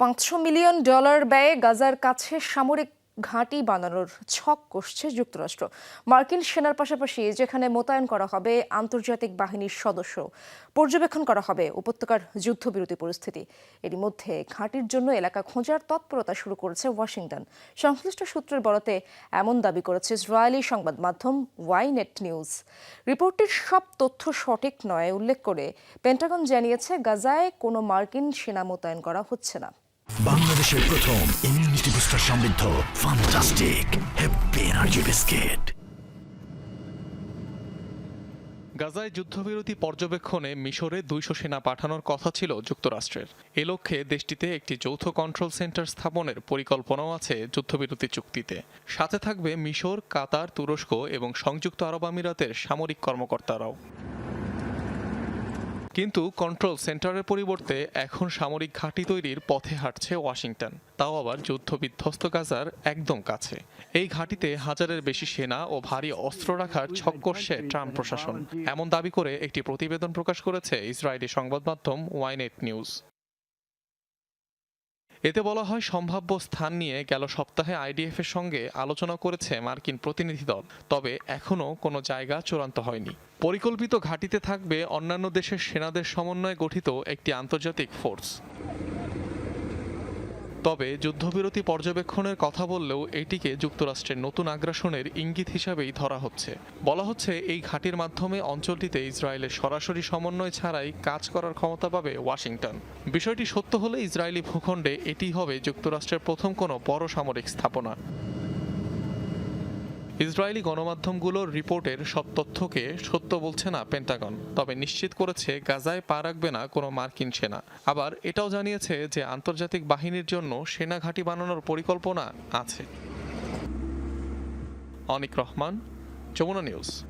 পাঁচশো million dollar ব্যয়ে গাজার কাছে সামরিক ঘাঁটি বানানোর ছক কষছে যুক্তরাষ্ট্র। মার্কিন সেনার পাশাপাশি যেখানে মোতায়েন করা হবে আন্তর্জাতিক বাহিনীর সদস্য, পর্যবেক্ষণ করা হবে উপত্যকার যুদ্ধবিরতি পরিস্থিতি। এরই মধ্যে ঘাঁটির জন্য এলাকা খোঁজার তৎপরতা শুরু করেছে ওয়াশিংটন। সংশ্লিষ্ট সূত্রের বরাতে এমন দাবি করেছে ইসরায়েলি সংবাদ মাধ্যম ওয়াইনেট নিউজ। রিপোর্টটির সব তথ্য সঠিক নয়, উল্লেখ করে পেন্টাগন জানিয়েছে, গাজায় কোনো মার্কিন সেনা মোতায়েন করা হচ্ছে না। বাংলাদেশের প্রথম ইমিউনিটি বুস্টার সমৃদ্ধ ফান্টাস্টিক হ্যাপি এনার্জি বিস্কিট। গাজায় যুদ্ধবিরতি পর্যবেক্ষণে মিশরে দুইশো সেনা পাঠানোর কথা ছিল যুক্তরাষ্ট্রের। এ লক্ষ্যে দেশটিতে একটি যৌথ কন্ট্রোল সেন্টার স্থাপনের পরিকল্পনাও আছে যুদ্ধবিরতি চুক্তিতে। সাথে থাকবে মিশর, কাতার, তুরস্ক এবং সংযুক্ত আরব আমিরাতের সামরিক কর্মকর্তারাও। কিন্তু কন্ট্রোল সেন্টারের পরিবর্তে এখন সামরিক ঘাঁটি তৈরির পথে হাঁটছে ওয়াশিংটন। তাও আবার যুদ্ধ বিধ্বস্ত গাজার একদম কাছে। এই ঘাঁটিতে হাজারের বেশি সেনা ও ভারী অস্ত্র রাখার ছক করছে ট্রাম্প প্রশাসন। এমন দাবি করে একটি প্রতিবেদন প্রকাশ করেছে ইসরায়েলি সংবাদ মাধ্যম ওয়াইনেট নিউজ। এতে বলা হয় সম্ভাব্য স্থান নিয়ে গেল সপ্তাহে আইডিএফ এর সঙ্গে আলোচনা করেছে মার্কিন প্রতিনিধি দল। তবে এখনও কোনো জায়গা চূড়ান্ত হয়নি। পরিকল্পিত ঘাঁটিতে থাকবে অন্যান্য দেশের সেনাদের সমন্বয়ে গঠিত একটি আন্তর্জাতিক ফোর্স। তবে যুদ্ধবিরতি পর্যবেক্ষণের কথা বললেও এটিকে যুক্তরাষ্ট্রের নতুন আগ্রাসনের ইঙ্গিত হিসাবেই ধরা হচ্ছে। বলা হচ্ছে, এই ঘাঁটির মাধ্যমে অঞ্চলটিতে ইসরায়েলের সরাসরি সমন্বয় ছাড়াই কাজ করার ক্ষমতা পাবে ওয়াশিংটন। বিষয়টি সত্য হলে ইসরায়েলি ভূখণ্ডে এটি হবে যুক্তরাষ্ট্রের প্রথম কোনো বড় সামরিক স্থাপনা। ইসরায়েলি গণমাধ্যমগুলোর রিপোর্টের সব তথ্যকে সত্য বলছে না পেন্টাগন, তবে নিশ্চিত করেছে গাজায় পা রাখবে না কোনো মার্কিন সেনা। আবার এটাও জানিয়েছে যে আন্তর্জাতিক বাহিনীর জন্য সেনা ঘাঁটি বানানোর পরিকল্পনা আছে। অনিক রহমান, যমুনা নিউজ।